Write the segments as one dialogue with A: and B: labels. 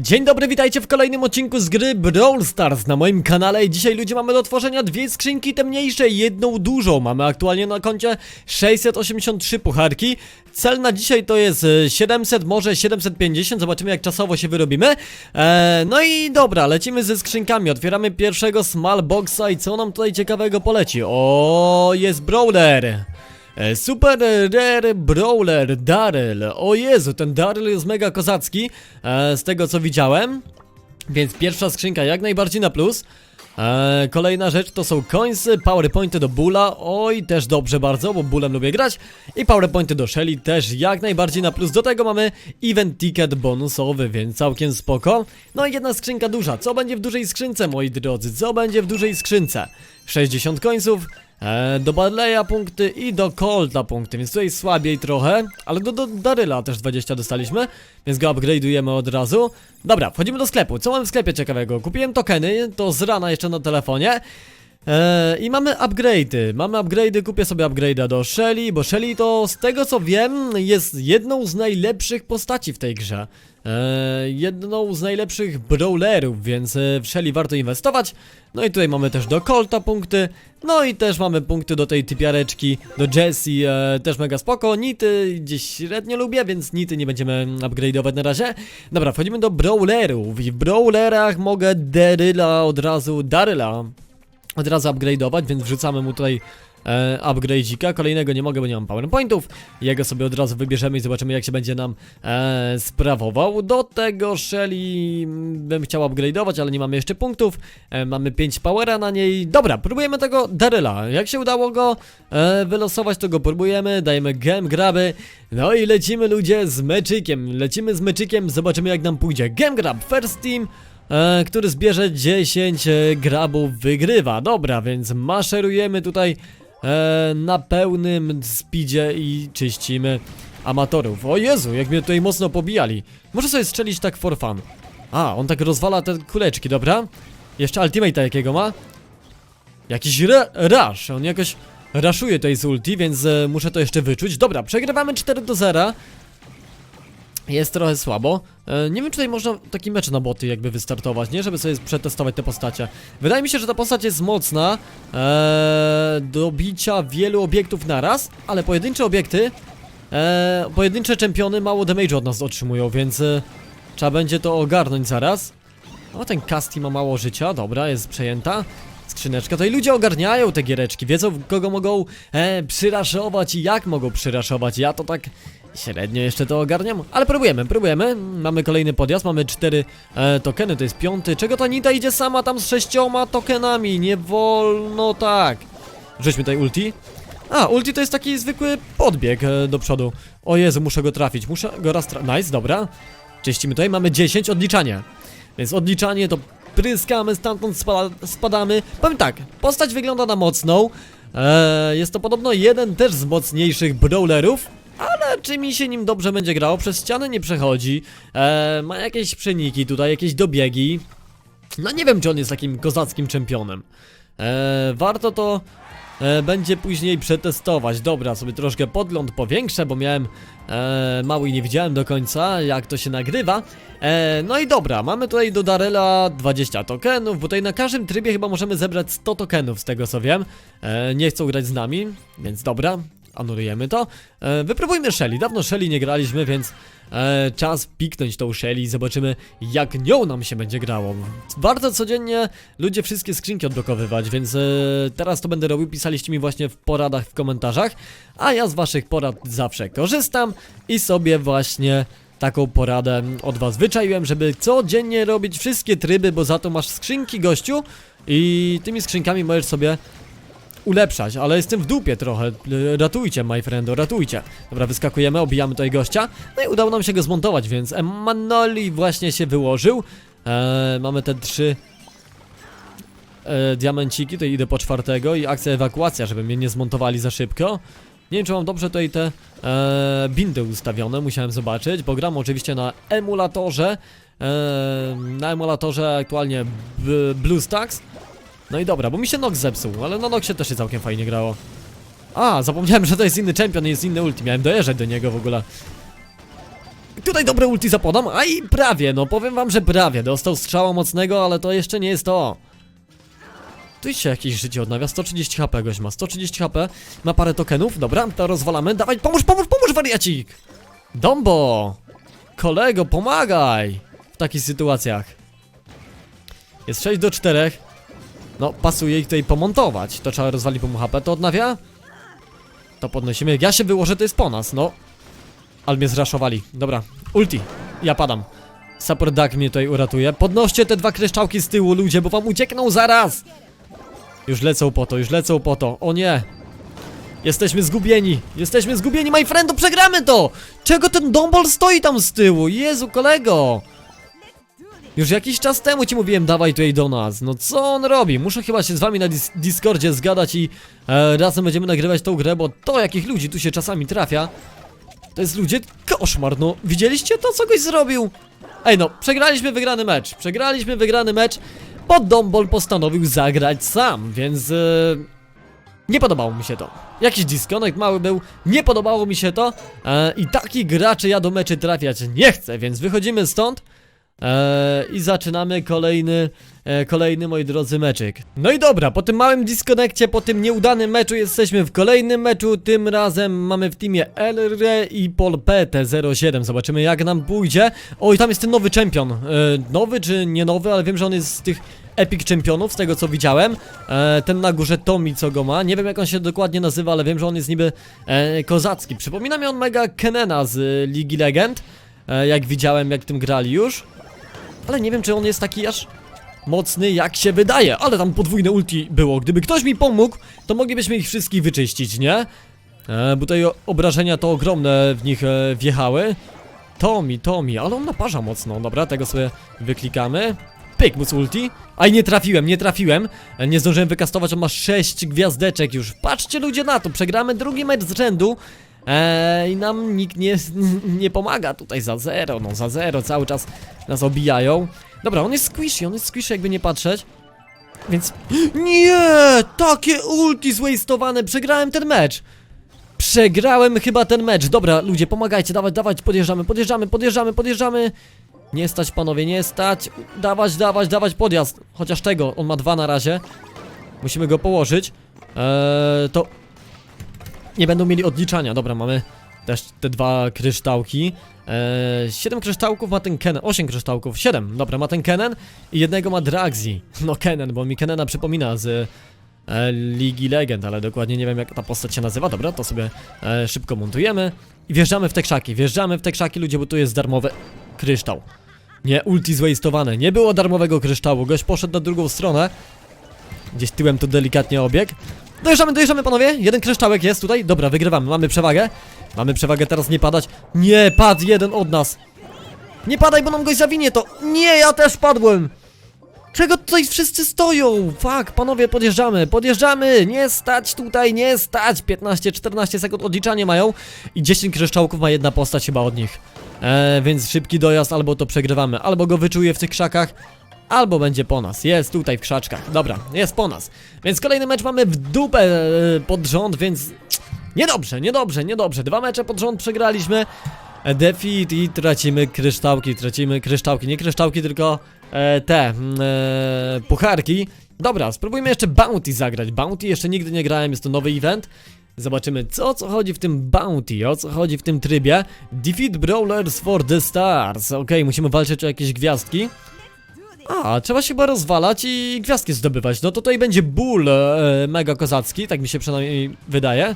A: Dzień dobry, witajcie w kolejnym odcinku z gry Brawl Stars na moim kanale i dzisiaj ludzie mamy do otworzenia dwie skrzynki, te mniejsze jedną dużą. Mamy aktualnie na koncie 683 pucharki. Cel na dzisiaj to jest e, 700, może 750, zobaczymy jak czasowo się wyrobimy. E, no i dobra, lecimy ze skrzynkami, otwieramy pierwszego small boxa i co nam tutaj ciekawego poleci? O, jest Brawler. E, Super Rare Brawler Daryl. O Jezu, ten Daryl jest mega kozacki, e, z tego co widziałem. Więc pierwsza skrzynka jak najbardziej na plus. E, kolejna rzecz to są coinsy, powerpointy do Bula, oj też dobrze bardzo, bo Bulem lubię grać i powerpointy do Shelly też jak najbardziej na plus, do tego mamy event ticket bonusowy, więc całkiem spoko. No i jedna skrzynka duża, co będzie w dużej skrzynce moi drodzy, co będzie w dużej skrzynce? 60 coinsów, E, do Barleya punkty i do Colta punkty, więc tutaj słabiej trochę, ale do, do Daryla też 20 dostaliśmy, więc go upgrade'ujemy od razu. Dobra, wchodzimy do sklepu. Co mam w sklepie ciekawego? Kupiłem tokeny, to z rana jeszcze na telefonie. E, I mamy upgrade'y. Mamy upgrade'y, kupię sobie upgrade'a do Shelly, bo Shelly to z tego co wiem jest jedną z najlepszych postaci w tej grze. E, jedną z najlepszych brawlerów, więc e, w Shelly warto inwestować. No i tutaj mamy też do Colta punkty. No i też mamy punkty do tej typiareczki, do Jessie, e, też mega spoko. Nity gdzieś średnio lubię, więc nity nie będziemy upgrade'ować na razie. Dobra, wchodzimy do brawlerów i w brawlerach mogę Daryla od razu, Daryla od razu upgrade'ować, więc wrzucamy mu tutaj e, upgrade'ika. Kolejnego nie mogę, bo nie mam powerpointów. Jego sobie od razu wybierzemy i zobaczymy jak się będzie nam e, sprawował. Do tego Shelly mm, bym chciał upgrade'ować, ale nie mamy jeszcze punktów. E, mamy 5 powera na niej. Dobra, próbujemy tego Daryla. Jak się udało go e, wylosować, to go próbujemy. Dajemy gem, graby. No i lecimy ludzie z meczykiem. Lecimy z meczykiem, zobaczymy jak nam pójdzie. Gem grab, first team e, który zbierze 10 e, grabów, wygrywa. Dobra, więc maszerujemy tutaj e, na pełnym speedzie i czyścimy amatorów. O Jezu, jak mnie tutaj mocno pobijali. Może sobie strzelić tak for fun. A, on tak rozwala te kuleczki, dobra? Jeszcze ultimate'a jakiego ma? Jakiś rush, on jakoś raszuje tutaj z ulti, więc muszę to jeszcze wyczuć. Dobra, przegrywamy 4 do 0. Jest trochę słabo. E, nie wiem, czy tutaj można taki mecz na boty jakby wystartować, nie? Żeby sobie przetestować te postacie. Wydaje mi się, że ta postać jest mocna e, do bicia wielu obiektów naraz, ale pojedyncze obiekty, e, pojedyncze czempiony mało damage od nas otrzymują, więc e, trzeba będzie to ogarnąć zaraz. O, ten Casti ma mało życia, dobra, jest przejęta. Skrzyneczka, to i ludzie ogarniają te giereczki, wiedzą kogo mogą e, przyraszować i jak mogą przyraszować. Ja to tak średnio jeszcze to ogarniam, ale próbujemy, próbujemy. Mamy kolejny podjazd, mamy cztery e, tokeny, to jest piąty. Czego ta Nita idzie sama tam z sześcioma tokenami? Nie wolno tak. Rzućmy tutaj ulti. A, ulti to jest taki zwykły podbieg e, do przodu. O Jezu, muszę go trafić, muszę go raz tra... Nice, dobra. Czyścimy tutaj, mamy 10, odliczanie. Więc odliczanie to pryskamy, stamtąd spada, spadamy. Powiem tak, postać wygląda na mocną. Eee, jest to podobno jeden też z mocniejszych brawlerów. Ale czy mi się nim dobrze będzie grało? Przez ścianę nie przechodzi. Eee, ma jakieś przeniki tutaj, jakieś dobiegi. No nie wiem, czy on jest takim kozackim czempionem. Eee, warto to e, będzie później przetestować. Dobra, sobie troszkę podgląd powiększę, bo miałem e, mały i nie widziałem do końca, jak to się nagrywa. E, no i dobra, mamy tutaj do Darela 20 tokenów, bo tutaj na każdym trybie chyba możemy zebrać 100 tokenów, z tego co wiem. E, nie chcą grać z nami, więc dobra, anulujemy to. E, wypróbujmy Shelly, dawno Shelly nie graliśmy, więc e, czas piknąć tą Shelly i zobaczymy jak nią nam się będzie grało. Warto codziennie ludzie wszystkie skrzynki odblokowywać, więc e, teraz to będę robił, pisaliście mi właśnie w poradach w komentarzach, a ja z waszych porad zawsze korzystam i sobie właśnie taką poradę od was wyczaiłem, żeby codziennie robić wszystkie tryby, bo za to masz skrzynki gościu i tymi skrzynkami możesz sobie ulepszać, ale jestem w dupie trochę. Ratujcie, my friendo, ratujcie. Dobra, wyskakujemy, obijamy tutaj gościa. No i udało nam się go zmontować, więc Emanoli właśnie się wyłożył. Eee, mamy te trzy e, diamenciki, tutaj idę po czwartego i akcja ewakuacja, żeby mnie nie zmontowali za szybko. Nie wiem, czy mam dobrze tutaj te e, bindy ustawione, musiałem zobaczyć, bo gram oczywiście na emulatorze. E, na emulatorze aktualnie BlueStacks. No i dobra, bo mi się Nox zepsuł, ale na Noxie też się całkiem fajnie grało. A, zapomniałem, że to jest inny champion i jest inny ulti, miałem dojeżdżać do niego w ogóle. Tutaj dobre ulti zapodam, a i prawie, no powiem wam, że prawie. Dostał strzała mocnego, ale to jeszcze nie jest to. Tu się jakieś życie odnawia, 130 HP gość ma, 130 HP, ma parę tokenów, dobra, to rozwalamy, dawaj, pomóż, pomóż, pomóż wariacik! Dombo! Kolego, pomagaj! W takich sytuacjach. Jest 6 do 4. No, pasuje ich tutaj pomontować. To trzeba rozwalić mu HP, to odnawia? To podnosimy, jak ja się wyłożę, to jest po nas, no. Ale mnie zraszowali, dobra, ulti, ja padam. Support Duck mnie tutaj uratuje. Podnoście te dwa kryszczałki z tyłu, ludzie, bo wam uciekną zaraz! Już lecą po to, już lecą po to. O nie! Jesteśmy zgubieni! Jesteśmy zgubieni, my friendu, przegramy to! Czego ten Dombol stoi tam z tyłu? Jezu, kolego! Już jakiś czas temu ci mówiłem, dawaj tutaj do nas. No co on robi? Muszę chyba się z wami na dis Discordzie zgadać i e, razem będziemy nagrywać tą grę, bo to jakich ludzi tu się czasami trafia. To jest ludzie koszmar, no. Widzieliście to, co goś zrobił? Ej no, przegraliśmy wygrany mecz. Przegraliśmy wygrany mecz, bo Dombol postanowił zagrać sam, więc... E, nie podobało mi się to. Jakiś disconnect mały był, nie podobało mi się to e, i takich graczy ja do meczy trafiać nie chcę, więc wychodzimy stąd i zaczynamy kolejny, e, kolejny moi drodzy meczyk. No i dobra, po tym małym disconnectie, po tym nieudanym meczu jesteśmy w kolejnym meczu, tym razem mamy w teamie Elre i Pol PT07, zobaczymy jak nam pójdzie. Oj, tam jest ten nowy czempion, e, nowy czy nie nowy, ale wiem, że on jest z tych Epic Championów, z tego co widziałem. E, ten na górze Tommy, co go ma. Nie wiem jak on się dokładnie nazywa, ale wiem, że on jest niby e, kozacki. Przypomina mi on mega Kenena z e, Ligi Legend. E, jak widziałem, jak tym grali już. Ale nie wiem, czy on jest taki aż mocny, jak się wydaje. Ale tam podwójne ulti było. Gdyby ktoś mi pomógł, to moglibyśmy ich wszystkich wyczyścić, nie? E, bo o- obrażenia to ogromne w nich e, wjechały. Tommy, Tommy, ale on naparza mocno. Dobra, tego sobie wyklikamy. Pyk mu ulti. Aj, nie trafiłem, nie trafiłem. E, Nie zdążyłem wykastować, on ma 6 gwiazdeczek już. Patrzcie ludzie na to, przegramy drugi mecz z rzędu. Eee, I nam nikt nie, nie pomaga tutaj za zero, no za zero, cały czas nas obijają. Dobra, on jest squishy, on jest squishy jakby nie patrzeć. Więc... Nie! Takie ulti zwastowane, przegrałem ten mecz! Przegrałem chyba ten mecz. Dobra, ludzie, pomagajcie, dawać, dawać, podjeżdżamy, podjeżdżamy, podjeżdżamy, podjeżdżamy. Nie stać, panowie, nie stać. Dawać, dawać, dawać podjazd. Chociaż tego, on ma dwa na razie. Musimy go położyć. Eee, to... Nie będą mieli odliczania. Dobra, mamy też te dwa kryształki. Eee, 7 kryształków ma ten Kenen. 8 kryształków. 7. Dobra, ma ten Kenen i jednego ma Dragzi. No Kenen, bo mi Kenena przypomina z e, Ligi Legend, ale dokładnie nie wiem jak ta postać się nazywa. Dobra, to sobie e, szybko montujemy i wjeżdżamy w te krzaki. Wjeżdżamy w te krzaki, ludzie, bo tu jest darmowy kryształ. Nie, ulti zwastowane. Nie było darmowego kryształu. Gość poszedł na drugą stronę. Gdzieś tyłem to delikatnie obieg. Dojeżdżamy, dojeżdżamy panowie. Jeden kryształek jest tutaj. Dobra, wygrywamy. Mamy przewagę. Mamy przewagę teraz nie padać. Nie, padł jeden od nas. Nie padaj, bo nam goś zawinie to. Nie, ja też padłem. Czego tutaj wszyscy stoją? Fuck, panowie, podjeżdżamy, podjeżdżamy, nie stać tutaj, nie stać 15-14 sekund odliczanie mają I 10 kryształków ma jedna postać chyba od nich e, Więc szybki dojazd, albo to przegrywamy Albo go wyczuje w tych krzakach Albo będzie po nas, jest tutaj w krzaczkach Dobra, jest po nas Więc kolejny mecz mamy w dupę e, pod rząd, więc Niedobrze, niedobrze, niedobrze Dwa mecze pod rząd przegraliśmy Defeat i tracimy kryształki, tracimy kryształki, nie kryształki, tylko e, te mm, e, pucharki. Dobra, spróbujmy jeszcze Bounty zagrać. Bounty jeszcze nigdy nie grałem, jest to nowy event. Zobaczymy, co, co chodzi w tym Bounty, o co chodzi w tym trybie. Defeat Brawlers for the Stars. Okej, musimy walczyć o jakieś gwiazdki. A, trzeba się chyba rozwalać i gwiazdki zdobywać. No to tutaj będzie ból e, mega kozacki, tak mi się przynajmniej wydaje.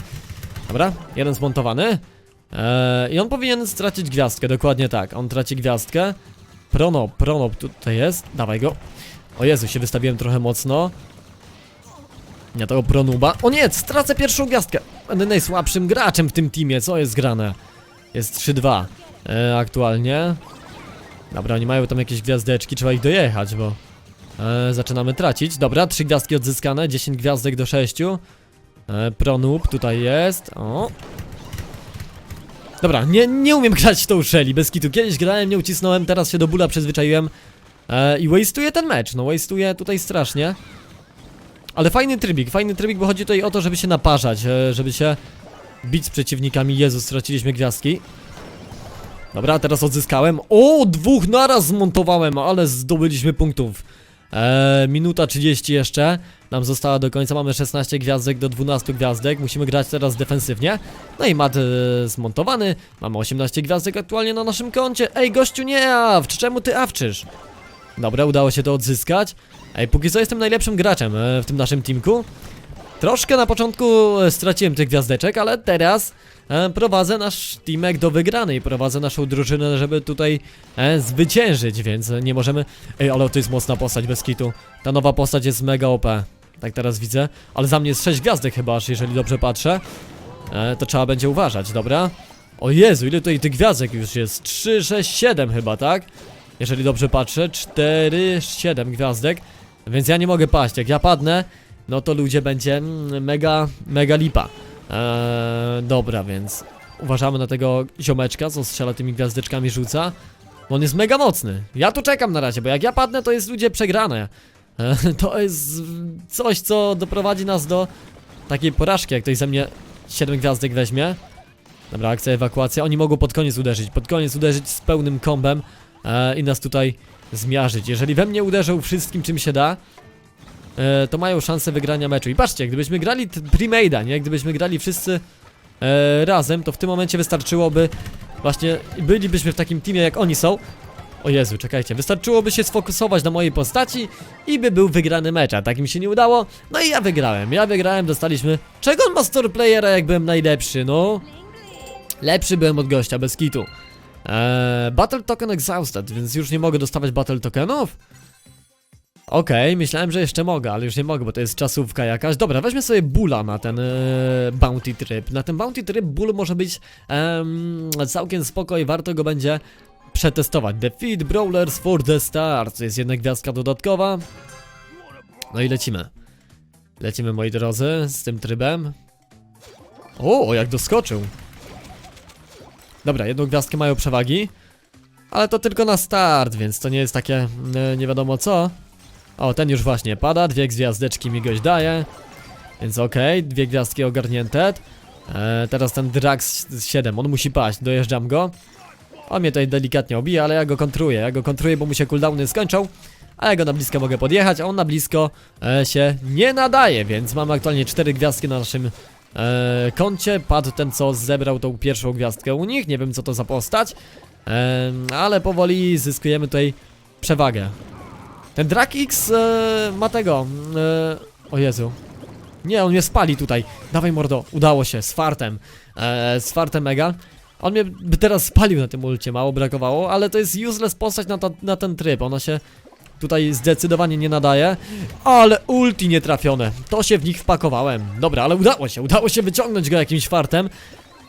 A: Dobra, jeden zmontowany. Eee, I on powinien stracić gwiazdkę, dokładnie tak. On traci gwiazdkę. Prono, prono tutaj jest. Dawaj go. O Jezu, się wystawiłem trochę mocno. Ja tego pronuba. O nie, stracę pierwszą gwiazdkę. Będę najsłabszym graczem w tym teamie. Co jest grane? Jest 3-2 eee, aktualnie. Dobra, oni mają tam jakieś gwiazdeczki, trzeba ich dojechać, bo eee, zaczynamy tracić. Dobra, trzy gwiazdki odzyskane, 10 gwiazdek do 6. Eee, pronub tutaj jest. O, Dobra, nie, nie umiem grać w tą Shelly, bez kitu. Kiedyś grałem, nie ucisnąłem, teraz się do bóla przyzwyczaiłem e, i waste'uję ten mecz, no waste'uję tutaj strasznie. Ale fajny trybik, fajny trybik, bo chodzi tutaj o to, żeby się naparzać, e, żeby się bić z przeciwnikami. Jezus, straciliśmy gwiazdki. Dobra, teraz odzyskałem. O, dwóch naraz zmontowałem, ale zdobyliśmy punktów. Eee, minuta 30 jeszcze. Nam została do końca. Mamy 16 gwiazdek do 12 gwiazdek. Musimy grać teraz defensywnie. No i mat e, zmontowany. Mamy 18 gwiazdek aktualnie na naszym koncie. Ej, gościu, nie awcz! Czemu ty awczysz? Dobra, udało się to odzyskać. Ej, póki co jestem najlepszym graczem e, w tym naszym teamku. Troszkę na początku e, straciłem tych gwiazdeczek, ale teraz prowadzę nasz teamek do wygranej. Prowadzę naszą drużynę, żeby tutaj e, zwyciężyć, więc nie możemy... Ej, ale to jest mocna postać bez kitu. Ta nowa postać jest mega OP. Tak teraz widzę. Ale za mnie jest 6 gwiazdek chyba jeżeli dobrze patrzę. E, to trzeba będzie uważać, dobra? O Jezu, ile tutaj tych gwiazdek już jest? 3, 6, 7 chyba, tak? Jeżeli dobrze patrzę, 4, 7 gwiazdek. Więc ja nie mogę paść. Jak ja padnę, no to ludzie będzie mm, mega, mega lipa. Eee, dobra, więc uważamy na tego ziomeczka, co strzela tymi gwiazdeczkami, rzuca. Bo on jest mega mocny. Ja tu czekam na razie, bo jak ja padnę, to jest ludzie przegrane. Eee, to jest coś, co doprowadzi nas do takiej porażki, jak ktoś ze mnie 7 gwiazdek weźmie. Dobra, akcja ewakuacja. Oni mogą pod koniec uderzyć. Pod koniec uderzyć z pełnym kombem e, i nas tutaj zmiażyć. Jeżeli we mnie uderzą wszystkim, czym się da, e, to mają szansę wygrania meczu. I patrzcie, gdybyśmy grali premade'a, nie? Gdybyśmy grali wszyscy e, razem, to w tym momencie wystarczyłoby właśnie, bylibyśmy w takim teamie jak oni są. O Jezu, czekajcie, wystarczyłoby się sfokusować na mojej postaci i by był wygrany mecz, a tak mi się nie udało. No i ja wygrałem, ja wygrałem, dostaliśmy... Czego on ma store playera, jak byłem najlepszy, no? Lepszy byłem od gościa, bez kitu. Eee, battle token exhausted, więc już nie mogę dostawać battle tokenów? Okej, myślałem, że jeszcze mogę, ale już nie mogę, bo to jest czasówka jakaś. Dobra, weźmy sobie Bula na ten e, bounty trip. Na ten bounty trip Bull może być em, całkiem spoko i warto go będzie przetestować. Defeat Brawlers for the Stars. Jest jedna gwiazdka dodatkowa. No i lecimy. Lecimy, moi drodzy, z tym trybem. O, jak doskoczył. Dobra, jedną gwiazdkę mają przewagi. Ale to tylko na start, więc to nie jest takie e, nie wiadomo co. O, ten już właśnie pada, dwie gwiazdeczki mi goś daje. Więc okej, dwie gwiazdki ogarnięte. E, teraz ten Drax 7, on musi paść, dojeżdżam go. On mnie tutaj delikatnie obija, ale ja go kontruję, ja go kontruję, bo mu się cooldowny skończą. A ja go na blisko mogę podjechać, a on na blisko e, się nie nadaje, więc mamy aktualnie cztery gwiazdki na naszym e, koncie. Padł ten, co zebrał tą pierwszą gwiazdkę u nich, nie wiem co to za postać. E, ale powoli zyskujemy tutaj przewagę. Ten Drak X e, ma tego. E, o Jezu. Nie, on mnie spali tutaj. Dawaj mordo, udało się, z fartem. E, z fartem mega. On mnie by teraz spalił na tym ulcie, mało brakowało, ale to jest useless postać na, ta, na ten tryb. Ona się tutaj zdecydowanie nie nadaje. Ale ulti nie trafione. To się w nich wpakowałem. Dobra, ale udało się, udało się wyciągnąć go jakimś fartem.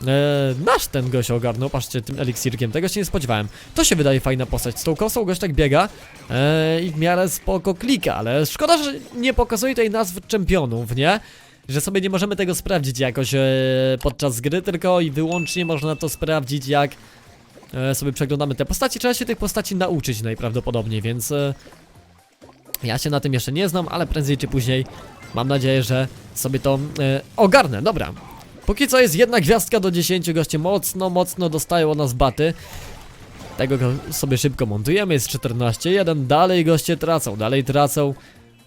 A: Eee, nasz ten gość ogarnął, patrzcie, tym eliksirkiem, tego się nie spodziewałem. To się wydaje fajna postać, z tą kosą gość tak biega eee, i w miarę spoko klika, ale szkoda, że nie pokazuje tej nazw czempionów, nie? Że sobie nie możemy tego sprawdzić jakoś e, podczas gry, tylko i wyłącznie można to sprawdzić jak e, sobie przeglądamy te postaci. Trzeba się tych postaci nauczyć najprawdopodobniej, więc e, ja się na tym jeszcze nie znam, ale prędzej czy później mam nadzieję, że sobie to e, ogarnę. Dobra, Póki co jest jedna gwiazdka do 10, goście mocno, mocno dostają od nas baty. Tego go sobie szybko montujemy, jest 14-1, dalej goście tracą, dalej tracą.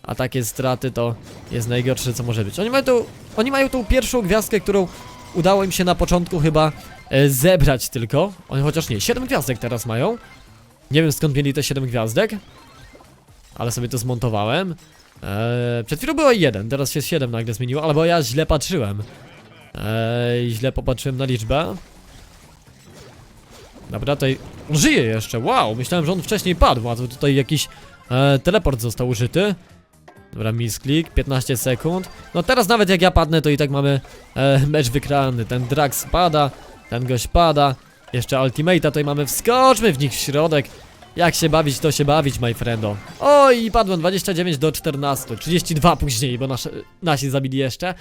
A: A takie straty to jest najgorsze co może być. Oni mają tą, oni mają tą pierwszą gwiazdkę, którą udało im się na początku chyba e, zebrać tylko. Oni chociaż nie, 7 gwiazdek teraz mają. Nie wiem skąd mieli te 7 gwiazdek. Ale sobie to zmontowałem. Eee, przed chwilą było 1, teraz się 7 nagle zmieniło, albo ja źle patrzyłem. Eee, źle popatrzyłem na liczbę. Dobra, tutaj on żyje jeszcze, wow, myślałem, że on wcześniej padł, a to tutaj jakiś e, teleport został użyty. Dobra, misklik, 15 sekund. No teraz nawet jak ja padnę, to i tak mamy e, mecz wykrany. Ten Drax pada, ten gość pada. Jeszcze Ultimate'a tutaj mamy, wskoczmy w nich w środek. Jak się bawić, to się bawić, my friendo. Oj, padłem 29 do 14, 32 później, bo nasze, nasi zabili jeszcze.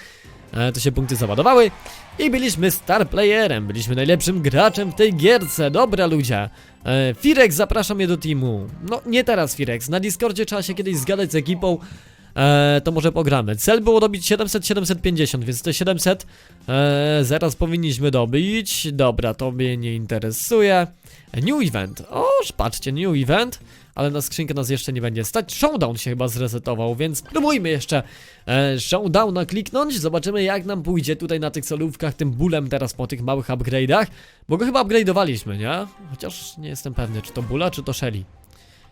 A: E, to się punkty załadowały i byliśmy star playerem, byliśmy najlepszym graczem w tej gierce, dobra ludzie. E, Firex zapraszam mnie do teamu. No nie teraz Firex, na Discordzie trzeba się kiedyś zgadać z ekipą. e, to może pogramy. Cel było dobić 700-750, więc te 700 e, zaraz powinniśmy dobić. Dobra, to mnie nie interesuje. New event. O, patrzcie, new event. Ale na skrzynkę nas jeszcze nie będzie stać. Showdown się chyba zresetował, więc spróbujmy jeszcze e, showdowna kliknąć. Zobaczymy jak nam pójdzie tutaj na tych solówkach tym bólem teraz po tych małych upgrade'ach. Bo go chyba upgrade'owaliśmy, nie? Chociaż nie jestem pewny, czy to bula, czy to Shelly.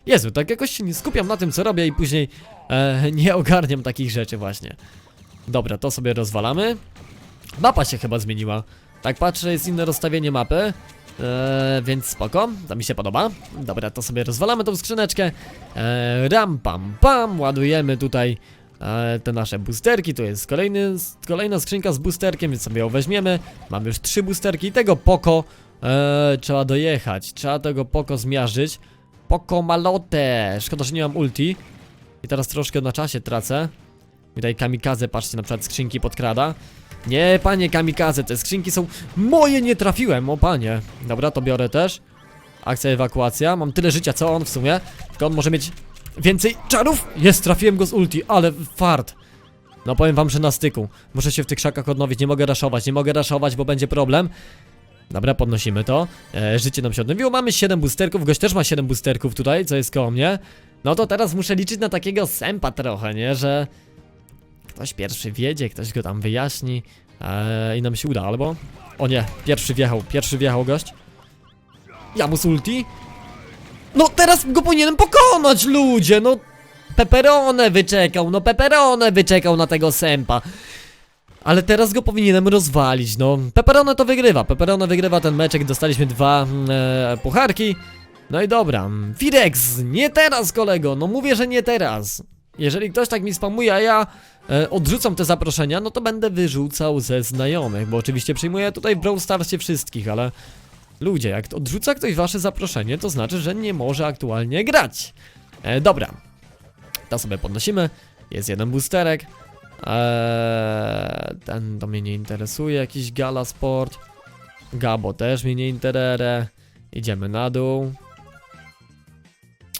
A: Jezu, tak jakoś się nie skupiam na tym co robię i później e, nie ogarniam takich rzeczy właśnie. Dobra, to sobie rozwalamy. Mapa się chyba zmieniła. Tak patrzę, jest inne rozstawienie mapy. Eee, więc spoko, to mi się podoba. Dobra, to sobie rozwalamy tą skrzyneczkę. Eee, ram pam pam, ładujemy tutaj e, te nasze boosterki. Tu jest kolejny, kolejna skrzynka z boosterkiem, więc sobie ją weźmiemy. Mamy już trzy boosterki i tego poko e, trzeba dojechać. Trzeba tego poko zmiażdżyć. Poko malotę. Szkoda, że nie mam ulti. I teraz troszkę na czasie tracę. Tutaj kamikaze, patrzcie, na przykład skrzynki podkrada. Nie, panie kamikaze, te skrzynki są moje, nie trafiłem, o panie. Dobra, to biorę też. Akcja ewakuacja, mam tyle życia co on w sumie. Tylko on może mieć więcej czarów. Jest, trafiłem go z ulti, ale fart. No powiem wam, że na styku. Muszę się w tych krzakach odnowić, nie mogę raszować, nie mogę raszować, bo będzie problem. Dobra, podnosimy to. E, życie nam się odnowiło. Mamy 7 boosterków. Gość też ma 7 boosterków tutaj, co jest koło mnie. No to teraz muszę liczyć na takiego sępa trochę, nie? Że ktoś pierwszy wiedzie, ktoś go tam wyjaśni e, i nam się uda, albo... O nie, pierwszy wjechał, pierwszy wjechał gość. Jamus ulti. No teraz go powinienem pokonać, ludzie, no... Peperone wyczekał, no Peperone wyczekał na tego sępa. Ale teraz go powinienem rozwalić, no. Pepperone to wygrywa, Pepperone wygrywa ten meczek, dostaliśmy dwa mm, e, pucharki. No i dobra, Firex, nie teraz kolego, no mówię, że nie teraz. Jeżeli ktoś tak mi spamuje, a ja e, odrzucam te zaproszenia, no to będę wyrzucał ze znajomych, bo oczywiście przyjmuję tutaj w Brawl Starsie wszystkich, ale ludzie, jak odrzuca ktoś wasze zaproszenie, to znaczy, że nie może aktualnie grać. E, dobra, to sobie podnosimy, jest jeden boosterek, Eee, ten to mnie nie interesuje, jakiś Gala Sport. Gabo też mnie nie interesuje. Idziemy na dół.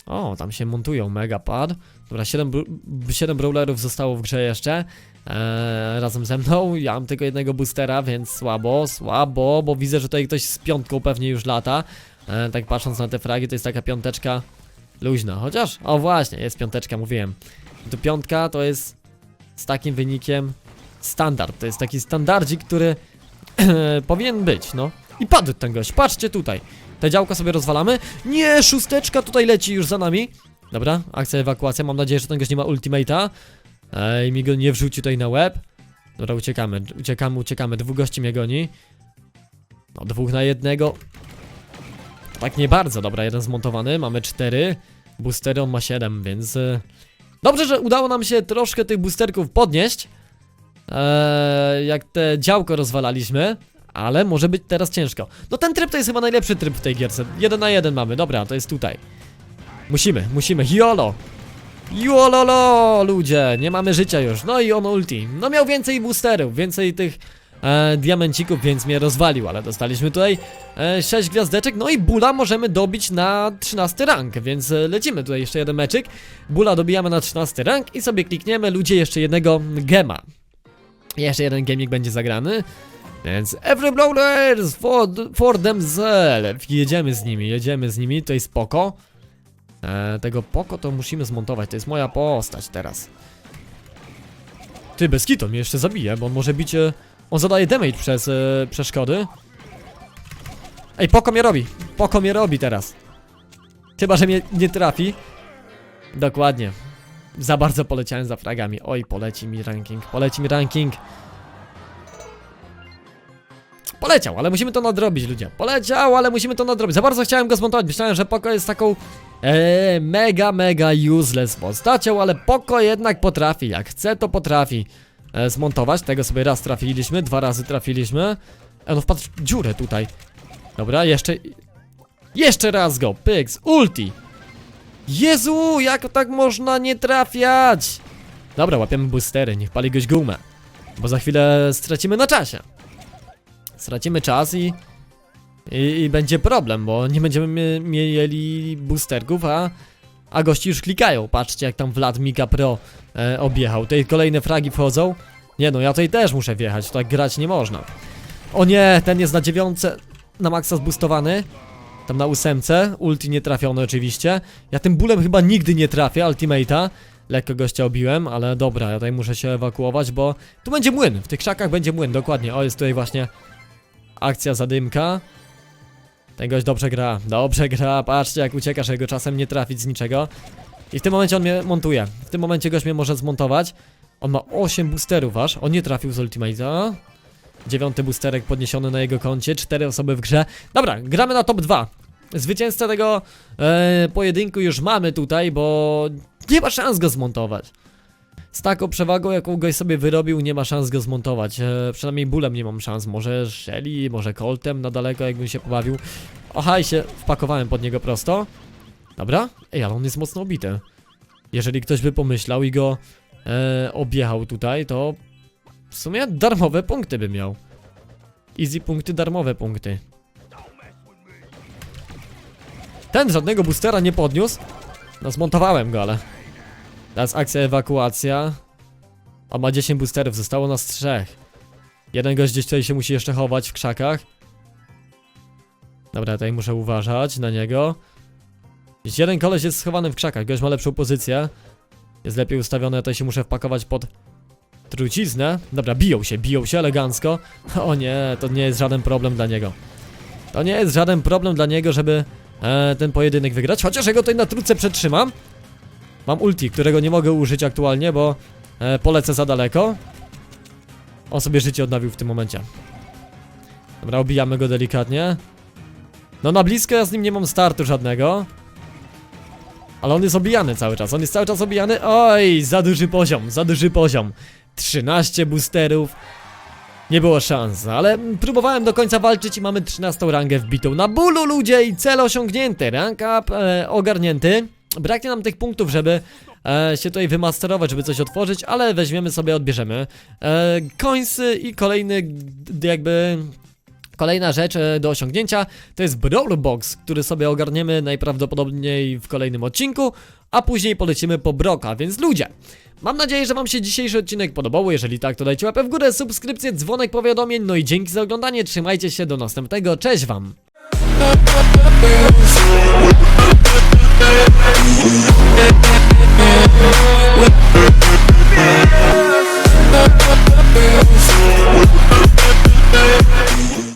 A: O, tam się montują Megapad. Dobra, 7, br 7 brawlerów zostało w grze jeszcze. Eee, razem ze mną. Ja mam tylko jednego boostera, więc słabo, słabo, bo widzę, że tutaj ktoś z piątką pewnie już lata. Eee, tak patrząc na te fragi, to jest taka piąteczka luźna. Chociaż, o właśnie, jest piąteczka, mówiłem. To piątka to jest z takim wynikiem standard. To jest taki standardzik, który powinien być, no. I padł ten gość, patrzcie tutaj. Te działka sobie rozwalamy. Nie, szósteczka tutaj leci już za nami. Dobra, akcja ewakuacja. Mam nadzieję, że ten gość nie ma ultimate'a. Ej, mi go nie wrzuci tutaj na łeb. Dobra, uciekamy, uciekamy, uciekamy. Dwóch gości mnie goni. No, dwóch na jednego. Tak nie bardzo, dobra, jeden zmontowany. Mamy cztery. Boostery on ma siedem, więc... y, Dobrze, że udało nam się troszkę tych boosterków podnieść. Eee, jak te działko rozwalaliśmy. Ale może być teraz ciężko. No ten tryb to jest chyba najlepszy tryb w tej gierce. Jeden na jeden mamy, dobra, to jest tutaj. Musimy, musimy, YOLO! YOLOLO, ludzie, nie mamy życia już. No i on ulti. No miał więcej boosterów, więcej tych e, diamencików, więc mnie rozwalił, ale dostaliśmy tutaj e, 6 gwiazdeczek. No i Bula możemy dobić na 13 rank, więc e, lecimy tutaj jeszcze jeden meczyk. Bula dobijamy na 13 rank i sobie klikniemy, ludzie, jeszcze jednego gema. Jeszcze jeden gaming będzie zagrany. Więc every brawlers for, for themselves. Jedziemy z nimi, jedziemy z nimi, to jest spoko. E, tego poko to musimy zmontować, to jest moja postać teraz. Ty, bez kitu mnie jeszcze zabije, bo on może bić... E, on zadaje damage przez e, przeszkody. Ej, poko mnie robi, poko mnie robi teraz. Chyba, że mnie nie trafi. Dokładnie. Za bardzo poleciałem za fragami. Oj, poleci mi ranking, poleci mi ranking. Poleciał, ale musimy to nadrobić, ludzie. Poleciał, ale musimy to nadrobić. Za bardzo chciałem go zmontować. Myślałem, że Poko jest taką e, mega, mega useless postacią, ale Poko jednak potrafi. Jak chce, to potrafi e, zmontować. Tego sobie raz trafiliśmy, dwa razy trafiliśmy. E, no wpadł w dziurę tutaj. Dobra, jeszcze... Jeszcze raz go, pyks, ulti. Jezu, jak tak można nie trafiać? Dobra, łapiemy boostery, niech pali goś gumę. Bo za chwilę stracimy na czasie. Stracimy czas i, i, i będzie problem, bo nie będziemy mie- mieli boosterków, a A gości już klikają, patrzcie jak tam Vlad Mika Pro e, objechał. Tutaj kolejne fragi wchodzą. Nie no, ja tutaj też muszę wjechać, tak grać nie można. O nie, ten jest na dziewiątce, na maksa zboostowany. Tam na ósemce, ulti nie trafiony oczywiście. Ja tym bólem chyba nigdy nie trafię, ultimate'a. Lekko gościa obiłem, ale dobra, ja tutaj muszę się ewakuować, bo tu będzie młyn, w tych krzakach będzie młyn, dokładnie. O, jest tutaj właśnie akcja zadymka. Ten gość dobrze gra, dobrze gra, patrzcie jak ucieka, żeby go czasem nie trafić z niczego. I w tym momencie on mnie montuje. W tym momencie gość mnie może zmontować. On ma 8 boosterów aż, on nie trafił z ultimate'a. Dziewiąty boosterek podniesiony na jego koncie, cztery osoby w grze. Dobra, gramy na top 2. Zwycięzcę tego e, pojedynku już mamy tutaj, bo nie ma szans go zmontować. Z taką przewagą, jaką goś sobie wyrobił, nie ma szans go zmontować. E, przynajmniej bólem nie mam szans. Może Shelly, może Coltem na daleko, jakbym się pobawił. Oha, i się wpakowałem pod niego prosto. Dobra. Ej, ale on jest mocno obity. Jeżeli ktoś by pomyślał i go e, objechał tutaj, to w sumie darmowe punkty by miał. Easy punkty, darmowe punkty. Ten żadnego boostera nie podniósł. No zmontowałem go, ale... Teraz akcja ewakuacja. On ma 10 boosterów, zostało nas trzech. Jeden gość gdzieś tutaj się musi jeszcze chować w krzakach. Dobra, tutaj muszę uważać na niego. Gdzieś jeden koleś jest schowany w krzakach, gość ma lepszą pozycję. Jest lepiej ustawiony, ja tutaj się muszę wpakować pod truciznę. Dobra, biją się, biją się elegancko. O nie, to nie jest żaden problem dla niego. To nie jest żaden problem dla niego, żeby e, ten pojedynek wygrać. Chociaż ja go tutaj na truce przetrzymam. Mam ulti, którego nie mogę użyć aktualnie, bo e, polecę za daleko. On sobie życie odnowił w tym momencie. Dobra, obijamy go delikatnie. No na blisko ja z nim nie mam startu żadnego. Ale on jest obijany cały czas, on jest cały czas obijany. Oj, za duży poziom, za duży poziom. 13 boosterów. Nie było szans, ale mm, próbowałem do końca walczyć i mamy 13 rangę wbitą na bólu ludzie i cel osiągnięty, rank up e, ogarnięty. Braknie nam tych punktów, żeby e, się tutaj wymasterować, żeby coś otworzyć, ale weźmiemy sobie, odbierzemy e, coinsy i kolejny jakby Kolejna rzecz e, do osiągnięcia to jest Brawl Box, który sobie ogarniemy najprawdopodobniej w kolejnym odcinku, a później polecimy po Broka, więc ludzie, mam nadzieję, że wam się dzisiejszy odcinek podobał, jeżeli tak to dajcie łapę w górę, subskrypcję, dzwonek powiadomień, no i dzięki za oglądanie, trzymajcie się, do następnego, cześć wam!
B: Yeah.